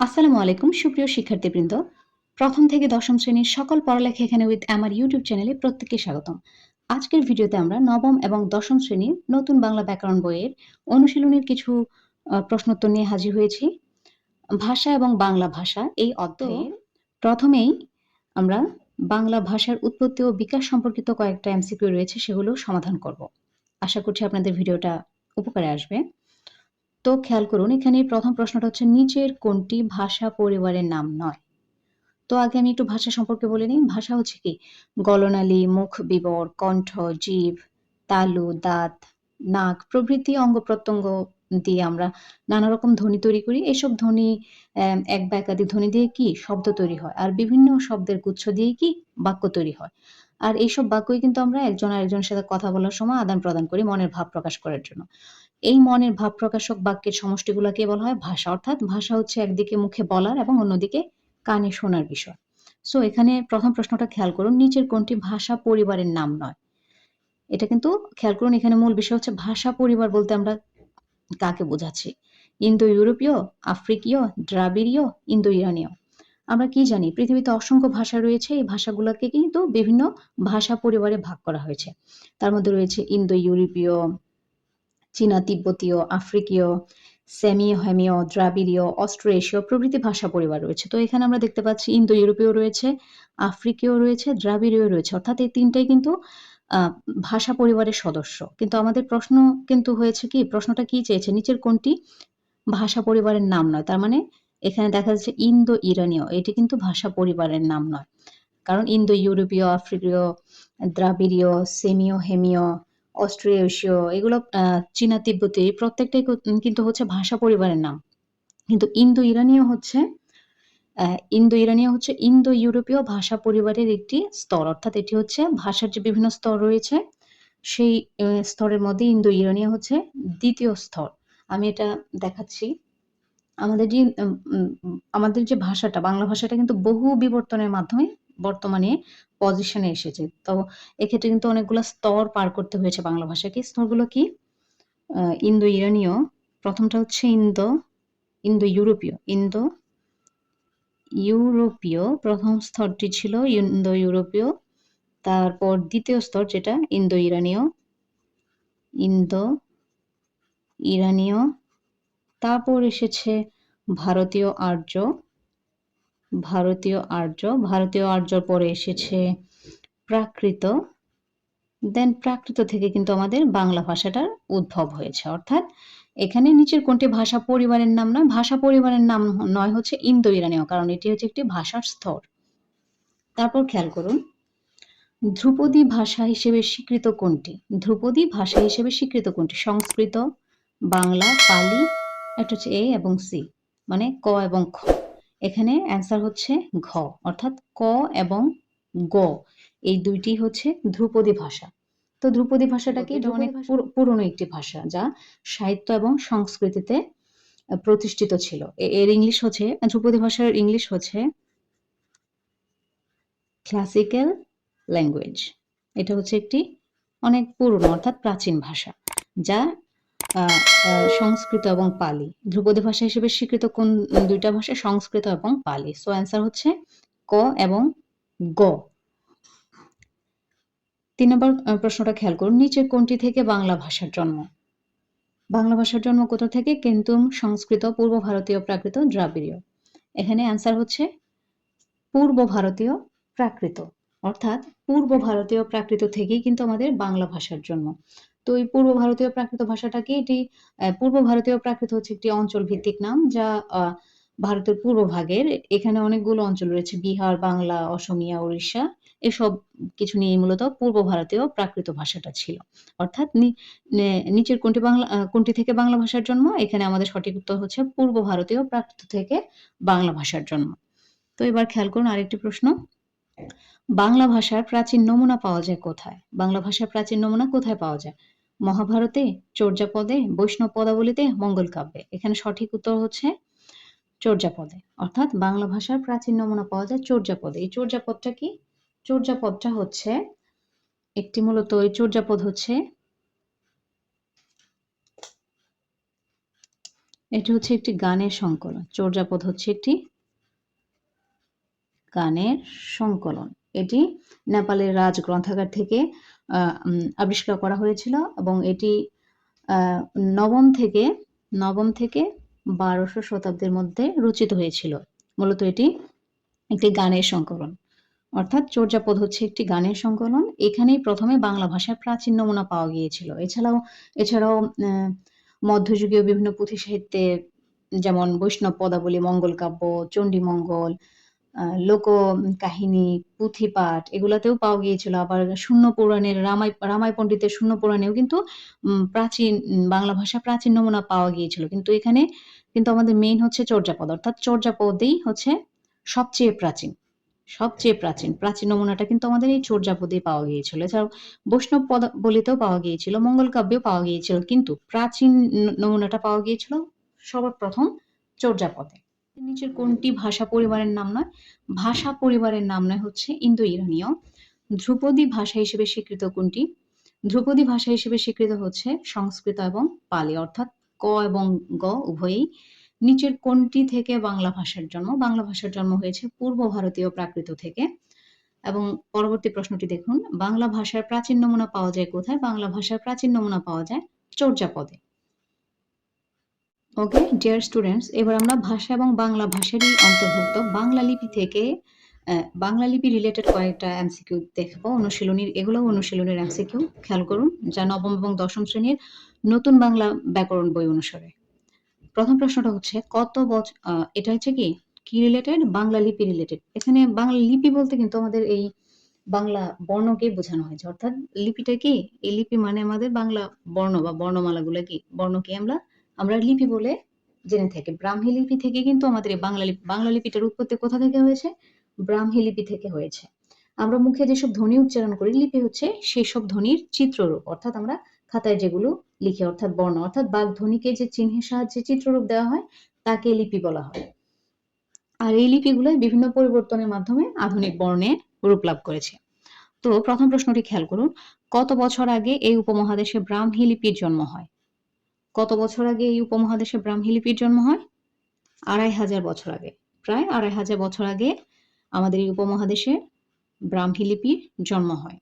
আসসালামু আলাইকুম, সুপ্রিয় শিক্ষার্থীবৃন্দ। প্রথম থেকে দশম শ্রেণির সকল পড়ালেখা এখানে উইথ আমার ইউটিউব চ্যানেলে প্রত্যেককে স্বাগতম। আজকের ভিডিওতে আমরা নবম এবং দশম শ্রেণির নতুন বাংলা ব্যাকরণ বইয়ের অনুশীলনের কিছু প্রশ্নোত্তর নিয়ে হাজির হয়েছি। ভাষা এবং বাংলা ভাষা এই অধ্যায়ে প্রথমেই আমরা বাংলা ভাষার উৎপত্তি ও বিকাশ সম্পর্কিত কয়েকটা এমসিকিউ রয়েছে, সেগুলো সমাধান করব। আশা করছি আপনাদের ভিডিওটা উপকারে আসবে। তো খেয়াল করুন, এখানে প্রথম প্রশ্নটা হচ্ছে নিচের কোনটি ভাষা পরিবারের নাম নয়? তো আগে আমি একটু ভাষা সম্পর্কে বলে নিই। ভাষা হচ্ছে কি? গলনালী, মুখ বিবর, কণ্ঠ, জীব, তালু, দাঁত, নাক, প্রভৃতি অঙ্গ প্রত্যঙ্গ দিয়ে আমরা নানা রকম ধ্বনি তৈরি করি। এসব ধ্বনি এক বা একাধিক ধ্বনি দিয়ে কি? শব্দ তৈরি হয়। আর বিভিন্ন শব্দের গুচ্ছ দিয়ে কি? বাক্য তৈরি হয়। আর এইসব বাক্যই কিন্তু আমরা একজন আরেকজনের সাথে কথা বলার সময় আদান প্রদান করি মনের ভাব প্রকাশ করার জন্য। এই মনের ভাব প্রকাশক বাক্যের সমষ্টিগুলোকে বলা হয় ভাষা। অর্থাৎ ভাষা হচ্ছে একদিকে মুখে বলার এবং অন্যদিকে কানে শোনার বিষয়। সো এখানে প্রথম প্রশ্নটা খেয়াল করুন, নিচের কোনটি ভাষা পরিবারের নাম নয়? এটা কিন্তু খেয়াল করুন, এখানে মূল বিষয় হচ্ছে ভাষা পরিবার বলতে আমরা কাকে বোঝাচ্ছি? ইন্দো ইউরোপীয় আফ্রিকীয়, দ্রাবিড়ীয় ইন্দো ইরানীয় আমরা কি জানি? পৃথিবীতে অসংখ্য ভাষা রয়েছে, এই ভাষাগুলোকে কিন্তু বিভিন্ন ভাষা পরিবারে ভাগ করা হয়েছে। তার মধ্যে রয়েছে ইন্দো ইউরোপীয় চীনা তিব্বতীয়, আফ্রিকীয় সেমিও হেমিও দ্রাবিড়ীয় অস্ট্রো এশীয় প্রভৃতি ভাষা পরিবার রয়েছে। তো এখানে আমরা দেখতে পাচ্ছি ইন্দো ইউরোপীয় রয়েছে, আফ্রিকীয় রয়েছে, দ্রাবিড়ীয় রয়েছে। অর্থাৎ এই তিনটাই কিন্তু ভাষা পরিবারের সদস্য। কিন্তু আমাদের প্রশ্ন কিন্তু হয়েছে কি, প্রশ্নটা কি চেয়েছে? নিচের কোনটি ভাষা পরিবারের নাম নয়। তার মানে এখানে দেখা যাচ্ছে ইন্দো ইরানীয় এটি কিন্তু ভাষা পরিবারের নাম নয়। কারণ ইন্দো ইউরোপীয় আফ্রিকীয়, দ্রাবিড়ীয় সেমিও হেমিও অস্ট্রিয় এশীয়, এগুলো চীনা তিব্বতী প্রত্যেকটাই কিন্তু হচ্ছে ভাষা পরিবারের নাম। কিন্তু ইন্দো ইরানীয় হচ্ছে ইন্দো ইরানীয় হচ্ছে ইন্দো ইউরোপীয় ভাষা পরিবারের একটি স্তর। অর্থাৎ এটি হচ্ছে ভাষার যে বিভিন্ন স্তর রয়েছে, সেই স্তরের মধ্যে ইন্দো ইরানীয় হচ্ছে দ্বিতীয় স্তর। আমি এটা দেখাচ্ছি। আমাদের যে আমাদের যে ভাষাটা, বাংলা ভাষাটা কিন্তু বহু বিবর্তনের মাধ্যমে বর্তমানে পজিশনে এসেছে। তো এক্ষেত্রে কিন্তু অনেকগুলো স্তর পার করতে হয়েছে বাংলা ভাষাকে। স্তরগুলো কি? ইন্দো ইরানীয় প্রথমটা হচ্ছে ইন্দো ইন্দো ইউরোপীয় ইন্দো, ইউরোপীয়। প্রথম স্তরটি ছিল ইন্দো ইউরোপীয় তারপর দ্বিতীয় স্তর যেটা ইন্দো ইরানীয় ইন্দো ইরানীয় তারপর এসেছে ভারতীয় আর্য। ভারতীয় আর্য, ভারতীয় আর্যর পরে এসেছে প্রাকৃত দেন প্রাকৃত থেকে কিন্তু আমাদের বাংলা ভাষাটার উদ্ভব হয়েছে। অর্থাৎ এখানে নিচের কোনটি ভাষা পরিবারের নাম নয়, ভাষা পরিবারের নাম নয় হচ্ছে ইন্দো ইরানীয় কারণ এটি হচ্ছে একটি ভাষার স্তর। তারপর খেয়াল করুন, ধ্রুপদী ভাষা হিসেবে স্বীকৃত কোনটি? ধ্রুপদী ভাষা হিসেবে স্বীকৃত কোনটি? সংস্কৃত, বাংলা, পালি, একটা হচ্ছে এ এবং সি মানে ক এবং খ। এখানে অ্যান্সার হচ্ছে ঘ অর্থাৎ ক এবং গ। এই দুইটি হচ্ছে ধ্রুপদী ভাষা। তো ধ্রুপদী ভাষাটা কি? অনেক পুরনো একটি ভাষা যা সাহিত্য এবং সংস্কৃতিতে প্রতিষ্ঠিত ছিল। এর ইংলিশ হচ্ছে ধ্রুপদী ভাষার ইংলিশ হচ্ছে ক্লাসিক্যাল ল্যাঙ্গুয়েজ এটা হচ্ছে একটি অনেক পুরনো অর্থাৎ প্রাচীন ভাষা যা সংস্কৃত এবং পালি। ধ্রুপদী ভাষা হিসেবে স্বীকৃত কোন দুইটা ভাষা? সংস্কৃত এবং পালি। সো অ্যান্সার হচ্ছে ক এবং গ। তিন নম্বর প্রশ্নটা খেয়াল করুন। নিচের কোনটি থেকে বাংলা ভাষার জন্ম? বাংলা ভাষার জন্ম কোথা থেকে? কিন্তু সংস্কৃত, পূর্ব ভারতীয়, প্রাকৃত, দ্রাবিড়ীয়। এখানে অ্যান্সার হচ্ছে পূর্ব ভারতীয়, প্রাকৃত। অর্থাৎ পূর্ব ভারতীয়, প্রাকৃত থেকেই কিন্তু আমাদের বাংলা ভাষার জন্ম। তো এই পূর্ব ভারতীয় প্রাকৃত ভাষাটা কি এটি পূর্ব ভারতীয় প্রাকৃত হচ্ছে একটি অঞ্চল ভিত্তিক নাম যা ভারতের পূর্ব ভাগের। এখানে অনেকগুলো অঞ্চল রয়েছে, বিহার, বাংলা, অসমিয়া, উড়িষ্যা। এসব কিছু নিয়ে মূলত পূর্ব ভারতীয় প্রাকৃত ভাষাটা ছিল। অর্থাৎ নিচের কোনটি বাংলা কোনটি থেকে বাংলা ভাষার জন্ম? এখানে আমাদের সঠিক উত্তর হচ্ছে পূর্ব ভারতীয় প্রাকৃত থেকে বাংলা ভাষার জন্ম। তো এবার খেয়াল করুন আরেকটি প্রশ্ন। বাংলা ভাষার প্রাচীন নমুনা পাওয়া যায় কোথায়? বাংলা ভাষার প্রাচীন নমুনা কোথায় পাওয়া যায়? মহাভারতে, চর্যাপদে বৈষ্ণব পদাবলীতে মঙ্গল কাব্যে। এখানে সঠিক উত্তর হচ্ছে চর্যাপদে। অর্থাৎ বাংলা ভাষার প্রাচীন নমুনা পাওয়া যায় চর্যাপদে। এই চর্যাপদটা কি? চর্যাপদটা হচ্ছে একটি মূলত, এই চর্যাপদ হচ্ছে এটি হচ্ছে একটি গানের সংকলন। চর্যাপদ হচ্ছে একটি গানের সংকলন। এটি নেপালের রাজ গ্রন্থাগার থেকে আবিষ্কার করা হয়েছিল এবং এটি নবম থেকে নবম থেকে বারোশো শতাব্দীর মধ্যে রচিত হয়েছিল। মূলত এটি একটি গানের সংকলন। অর্থাৎ চর্যাপদ হচ্ছে একটি গানের সংকলন। এখানেই প্রথমে বাংলা ভাষার প্রাচীন নমুনা পাওয়া গিয়েছিল। এছাড়াও এছাড়াও মধ্যযুগীয় বিভিন্ন পুঁথি সাহিত্যে যেমন বৈষ্ণব পদাবলী, মঙ্গল কাব্য, চণ্ডীমঙ্গল লোক কাহিনী পুঁথিপাঠ এগুলাতেও পাওয়া গিয়েছিল। আবার শূন্য পুরাণের রামাই রামাই পণ্ডিতের শূন্য পুরাণেও কিন্তু প্রাচীন, বাংলা ভাষা প্রাচীন নমুনা পাওয়া গিয়েছিল। কিন্তু এখানে কিন্তু আমাদের মেইন হচ্ছে চর্যাপদ। অর্থাৎ চর্যাপদেই হচ্ছে সবচেয়ে প্রাচীন সবচেয়ে প্রাচীন। প্রাচীন নমুনাটা কিন্তু আমাদের এই চর্যাপদে পাওয়া গিয়েছিল। এছাড়াও বৈষ্ণব পদ বলিতেও পাওয়া গিয়েছিল মঙ্গল কাব্যেও পাওয়া গিয়েছিল। কিন্তু প্রাচীন নমুনাটা পাওয়া গিয়েছিল সবার প্রথম চর্যাপদে। নিচের কোনটি ভাষা পরিবারের নাম নয়? ভাষা পরিবারের নাম নয় হচ্ছে ইন্দো ইরানীয় ধ্রুপদী ভাষা হিসেবে স্বীকৃত কোনটি? ধ্রুপদী ভাষা হিসেবে স্বীকৃত হচ্ছে সংস্কৃত এবং পালি, অর্থাৎ ক এবং গ উভয়ই। নিচের কোনটি থেকে বাংলা ভাষার জন্ম? বাংলা ভাষার জন্ম হয়েছে পূর্ব ভারতীয় প্রাকৃত থেকে। এবং পরবর্তী প্রশ্নটি দেখুন, বাংলা ভাষার প্রাচীন নমুনা পাওয়া যায় কোথায়? বাংলা ভাষার প্রাচীন নমুনা পাওয়া যায় চর্যাপদে। ওকে ডিয়ার স্টুডেন্টস এবার আমরা ভাষা এবং বাংলা ভাষারই অন্তর্ভুক্ত। বাংলা লিপি থেকে বাংলা লিপি রিলেটেড কয়েকটা এমসিকিউ দেখব, অনুশীলনীর এগুলো অনুশীলনের এমসিকিউ খেয়াল করুন, যা নবম এবং দশম শ্রেণির নতুন বাংলা ব্যাকরণ বই অনুসারে। প্রথম প্রশ্নটা হচ্ছে, কত বছর এটা হচ্ছে কি? কি রিলেটেড বাংলা লিপি রিলেটেড এখানে বাংলা লিপি বলতে কিন্তু আমাদের এই বাংলা বর্ণকে বোঝানো হয়েছে। অর্থাৎ লিপিটা কি? এই লিপি মানে আমাদের বাংলা বর্ণ বা বর্ণমালাগুলো কি? বর্ণকে আমরা আমরা লিপি বলে জেনে থাকি। ব্রাহ্মী লিপি থেকে কিন্তু আমাদের এই বাংলা লিপি বাংলা লিপিটার উৎপত্তি কোথা থেকে হয়েছে? ব্রাহ্মী লিপি থেকে হয়েছে। আমরা মুখে যেসব ধ্বনি উচ্চারণ করি, লিপি হচ্ছে সেই সব ধ্বনির চিত্ররূপ। অর্থাৎ আমরা খাতায় যেগুলো লিখি, অর্থাৎ বর্ণ, অর্থাৎ বাঘ ধ্বনিকে যে চিহ্নের সাহায্যে চিত্ররূপ দেওয়া হয়, তাকে লিপি বলা হয়। আর এই লিপিগুলো বিভিন্ন পরিবর্তনের মাধ্যমে আধুনিক বর্ণে রূপ লাভ করেছে। তো প্রথম প্রশ্নটি খেয়াল করুন, কত বছর আগে এই উপমহাদেশে ব্রাহ্মী লিপির জন্ম হয়? কত বছর আগে এই উপমহাদেশে ব্রাহ্মী লিপির জন্ম হয়? আড়াই হাজার বছর আগে। প্রায় আড়াই হাজার বছর আগে আমাদের এই উপমহাদেশে ব্রাহ্মী লিপির জন্ম হয়।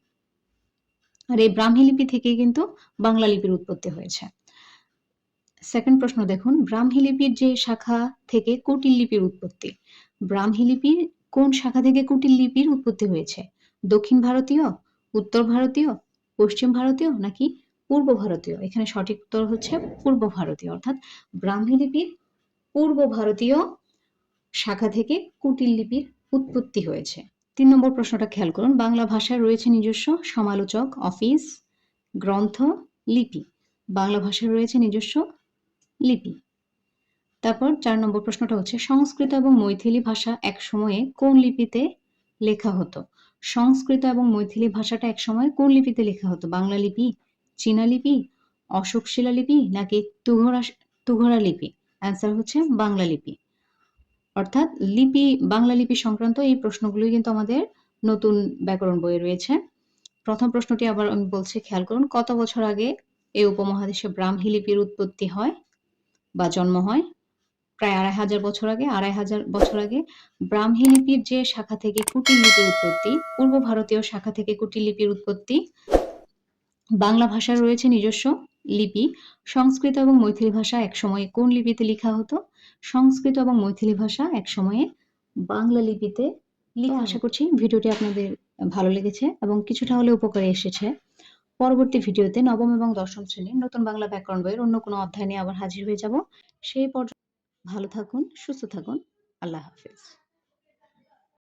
আর এই ব্রাহ্মী লিপি থেকেই কিন্তু বাংলা লিপির উৎপত্তি হয়েছে। সেকেন্ড প্রশ্ন দেখুন ব্রাহ্মী লিপির যে শাখা থেকে কুটিল লিপির উৎপত্তি ব্রাহ্মী লিপির কোন শাখা থেকে কুটিল লিপির উৎপত্তি হয়েছে? দক্ষিণ ভারতীয়, উত্তর ভারতীয়, পশ্চিম ভারতীয় নাকি পূর্ব ভারতীয়। এখানে সঠিক উত্তর হচ্ছে পূর্ব ভারতীয়, অর্থাৎ ব্রাহ্মী লিপির পূর্ব ভারতীয় শাখা থেকে কুটিল লিপির উৎপত্তি হয়েছে। তিন নম্বর প্রশ্নটা খেয়াল করুন, বাংলা ভাষায় রয়েছে নিজস্ব সমালোচক, অফিস, গ্রন্থ, লিপি। বাংলা ভাষায় রয়েছে নিজস্ব লিপি। তারপর চার নম্বর প্রশ্নটা হচ্ছে, সংস্কৃত এবং মৈথিলি ভাষা এক সময়ে কোন লিপিতে লেখা হতো? সংস্কৃত এবং মৈথিলি ভাষাটা এক সময় কোন লিপিতে লেখা হতো? বাংলা লিপি চীনা লিপি, অশোক শিলা লিপি নাকি তুঘরা তুঘরা লিপি? অ্যান্সার হচ্ছে বাংলা লিপি। অর্থাৎ লিপি, বাংলা লিপি সংক্রান্ত এই প্রশ্নগুলোই কিন্তু আমাদের নতুন ব্যাকরণ বইয়ে রয়েছে। প্রথম প্রশ্নটি আবার আমি বলছি, খেয়াল করুন, কত বছর আগে এই উপমহাদেশে ব্রাহ্মী লিপির উৎপত্তি হয় বা জন্ম হয়? প্রায় আড়াই হাজার বছর আগে, আড়াই হাজার বছর আগে ব্রাহ্মী লিপির যে শাখা থেকে কুটির লিপির উৎপত্তি, পূর্ব ভারতীয় শাখা থেকে কুটির লিপির উৎপত্তি বাংলা ভাষার রয়েছে নিজস্ব লিপি সংস্কৃত এবং মৈথিলি ভাষা একসময়ে কোন লিপিতে লেখা হতো? সংস্কৃত এবং মৈথিলি ভাষা একসময়ে বাংলা লিপিতে লিখা। আশা করছি ভিডিওটি আপনাদের ভালো লেগেছে এবং কিছুটা হলে উপকারে এসেছে। পরবর্তী ভিডিওতে নবম এবং দশম শ্রেণির নতুন বাংলা ব্যাকরণ বইয়ের অন্য কোনো অধ্যায় নিয়ে আবার হাজির হয়ে যাব। সেই পর্যন্ত ভালো থাকুন সুস্থ থাকুন। আল্লাহ হাফেজ।